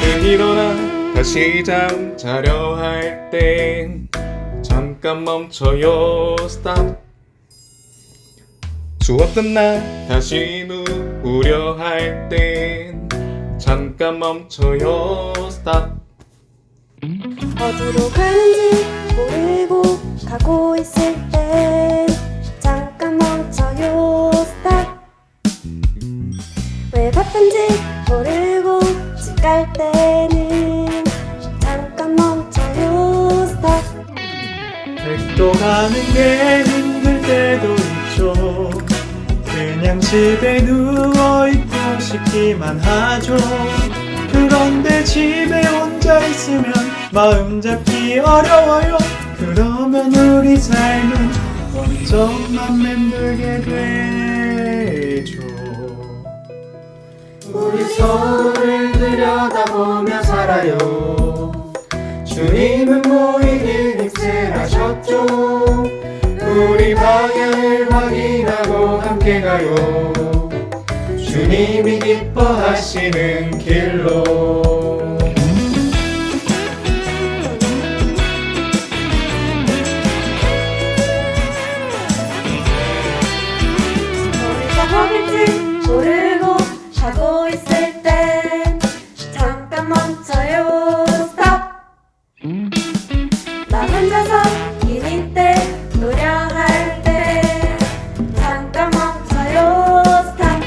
일어나 다시 잠 자려 할땐 잠깐 멈춰요. 스탑 수업 끝나 다시 누우려 할 땐 잠깐 멈춰요. 스탑 어디로 가는지 모르고 가고 있을 땐 잠깐 멈춰요. 스탑 왜 바쁜지 모르 갈 때는 잠깐 멈춰요. 스탑 백도 가는 게 힘들 때도 있죠. 그냥 집에 누워있고 싶기만 하죠. 그런데 집에 혼자 있으면 마음 잡기 어려워요. 그러면 우리 삶은 점점만 맴돌게 살아요 주님은 모이길 입술하셨죠. 우리 방향을 확인하고 함께 가요. 주님이 기뻐하시는 길로 나 혼자서 일일 때 노력할 때 잠깐 멈춰요 스탑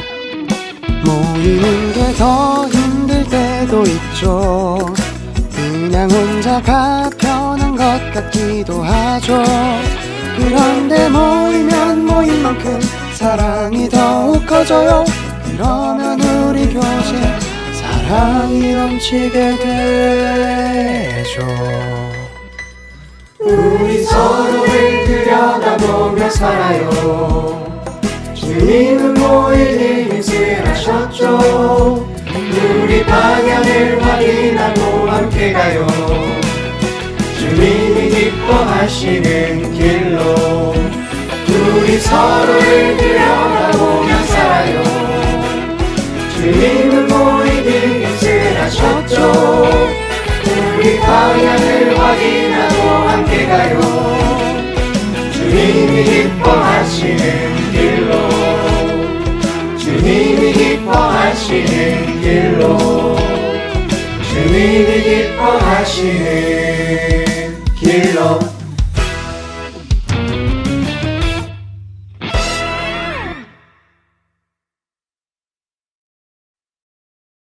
모이는 게 더 힘들 때도 있죠. 그냥 혼자가 편한 것 같기도 하죠. 그런데 모이면 모인 만큼 사랑이 더욱 커져요. 그러면 우리 교제 사랑이 넘치게 되죠. 우리 서로를 들여다보며 살아요. 주님은 모일 힘을 하셨죠. 우리 방향을 확인하고 함께 가요. 주님이 기뻐하시는 길로 우리 서로를 들여다보며 살아요. 주님은 모일 힘을 하셨죠. 우리 방향을 확인하고 가요 주님이 기뻐하시는 길로. 주님이 기뻐하시는 길로. 주님이 기뻐하시는 길로